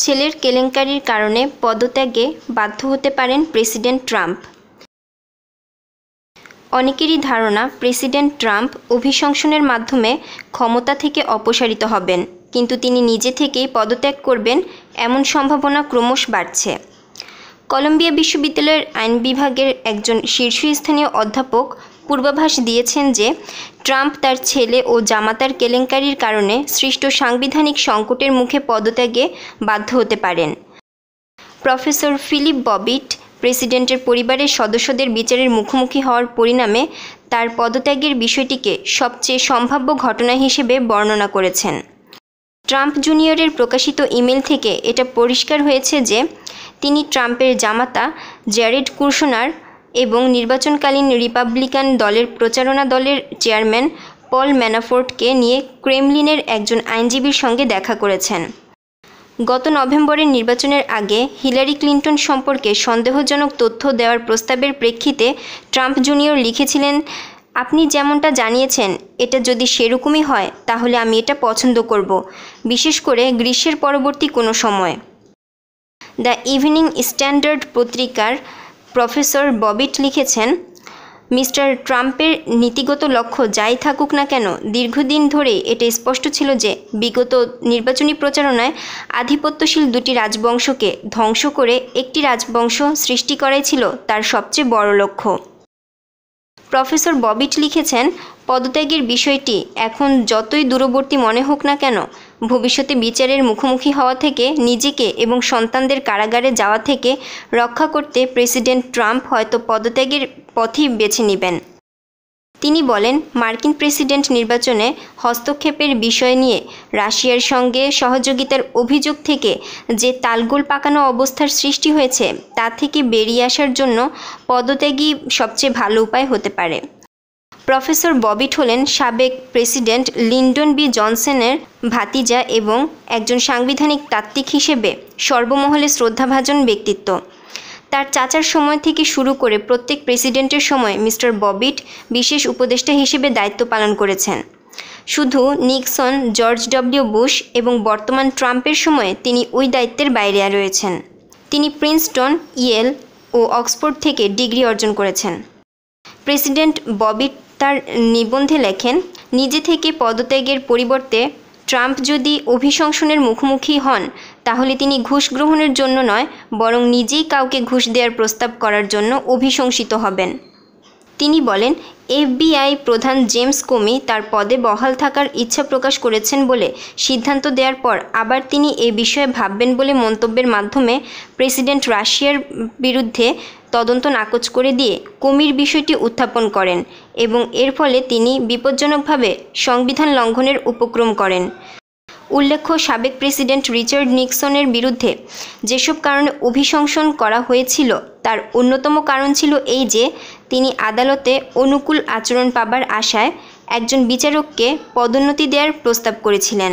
ছেলের কেলেঙ্কারির কারণে পদত্যাগে বাধ্য হতে পারেন প্রেসিডেন্ট ট্রাম্প। অনেকেরই ধারণা প্রেসিডেন্ট ট্রাম্প অভিশংসনের মাধ্যমে ক্ষমতা থেকে অপসারিত হবেন, কিন্তু তিনি নিজে থেকেই পদত্যাগ করবেন এমন সম্ভাবনা ক্রমশ বাড়ছে। কলম্বিয়া বিশ্ববিদ্যালয়ের আইন বিভাগের একজন শীর্ষস্থানীয় অধ্যাপক পূর্বাভাস দিয়েছেন যে, ট্রাম্প তার ছেলে ও জামাতার কেলেঙ্কারির কারণে সৃষ্ট সাংবিধানিক সংকটের মুখে পদত্যাগে বাধ্য হতে পারেন। প্রফেসর ফিলিপ ববিট প্রেসিডেন্টের পরিবারের সদস্যদের বিচারের মুখোমুখি হওয়ার পরিণামে তার পদত্যাগের বিষয়টিকে সবচেয়ে সম্ভাব্য ঘটনা হিসেবে বর্ণনা করেছেন। ট্রাম্প জুনিয়রের প্রকাশিত ইমেল থেকে এটা পরিষ্কার হয়েছে যে, তিনি ট্রাম্পের জামাতা জ্যারেড কুরশনার এবং নির্বাচনকালীন রিপাবলিকান দলের প্রচারণা দলের চেয়ারম্যান পল ম্যানাফোর্টকে নিয়ে ক্রেমলিনের একজন আইনজীবীর সঙ্গে দেখা করেছেন। গত নভেম্বরের নির্বাচনের আগে হিলারি ক্লিন্টন সম্পর্কে সন্দেহজনক তথ্য দেওয়ার প্রস্তাবের প্রেক্ষিতে ট্রাম্প জুনিয়র লিখেছিলেন, আপনি যেমনটা জানিয়েছেন, এটা যদি সেরকমই হয়, তাহলে আমি এটা পছন্দ করব, বিশেষ করে গ্রীষ্মের পরবর্তী কোনো সময়। দ্য ইভিনিং স্ট্যান্ডার্ড পত্রিকার প্রফেসর ববিট লিখেছেন, মিস্টার ট্রাম্পের নীতিগত লক্ষ্য যাই থাকুক না কেন, দীর্ঘদিন ধরে এটা স্পষ্ট ছিল যে বিগত নির্বাচনী প্রচারণায় আধিপত্যশীল দুটি রাজবংশকে ধ্বংস করে একটি রাজবংশ সৃষ্টি করাই ছিল তার সবচেয়ে বড় লক্ষ্য। প্রফেসর ববিট লিখেছেন, পদত্যাগের বিষয়টি এখন যতই দূরবর্তী মনে হোক না কেন ভবিষ্যতে বিচারের মুখোমুখি হওয়া থেকে নিজেকে এবং সন্তানদের কারাগারে যাওয়া থেকে রক্ষা করতে প্রেসিডেন্ট ট্রাম্প হয়তো পদত্যাগের পথই বেছে নেবেন। তিনি বলেন, মার্কিন প্রেসিডেন্ট নির্বাচনে হস্তক্ষেপের বিষয় নিয়ে রাশিয়ার সঙ্গে সহযোগিতার অভিযোগ থেকে যে তালগোল পাকানো অবস্থার সৃষ্টি হয়েছে, তা থেকে বেরিয়ে আসার জন্য পদত্যাগই সবচেয়ে ভালো উপায় হতে পারে। প্রফেসর ববিট হলেন সাবেক প্রেসিডেন্ট লিন্ডন বি জনসনের ভাতিজা এবং একজন সাংবিধানিক তাত্ত্বিক হিসেবে সর্বমহলে শ্রদ্ধাভাজন ব্যক্তিত্ব। তার চাচার সময় থেকে শুরু করে প্রত্যেক প্রেসিডেন্টের সময় মিস্টার ববিট বিশেষ উপদেষ্টা হিসেবে দায়িত্ব পালন করেছেন। শুধু নিক্সন, জর্জ ডব্লিউ বুশ এবং বর্তমান ট্রাম্পের সময়ে তিনি ওই দায়িত্বের বাইরে রয়েছেন। তিনি প্রিন্সটন, ইয়েল ও অক্সফোর্ড থেকে ডিগ্রি অর্জন করেছেন। প্রেসিডেন্ট ববিট তার নিবন্ধে লেখেন, নিজে থেকে পদত্যাগের পরিবর্তে ট্রাম্প যদি অভিশংসনের মুখোমুখি হন, তাহলে তিনি ঘুষ গ্রহণের জন্য নয়, বরং নিজেই কাউকে ঘুষ দেওয়ার প্রস্তাব করার জন্য অভিশংসিত হবেন। তিনি বলেন, এফবিআই প্রধান জেমস কোমি তার পদে বহাল থাকার ইচ্ছা প্রকাশ করেছেন বলে সিদ্ধান্ত দেওয়ার পর আবার তিনি এ বিষয়ে ভাববেন বলে মন্তব্যের মাধ্যমে প্রেসিডেন্ট রাশিয়ার বিরুদ্ধে তদন্ত নাকচ করে দিয়ে কুমির বিষয়টি উত্থাপন করেন এবং এর ফলে তিনি বিপজ্জনকভাবে সংবিধান লঙ্ঘনের উপক্রম করেন। উল্লেখ্য, সাবেক প্রেসিডেন্ট রিচার্ড নিক্সনের বিরুদ্ধে যেসব কারণে অভিশংসন করা হয়েছিল, তার অন্যতম কারণ ছিল এই যে, তিনি আদালতে অনুকূল আচরণ পাবার আশায় একজন বিচারককে পদোন্নতি দেওয়ার প্রস্তাব করেছিলেন।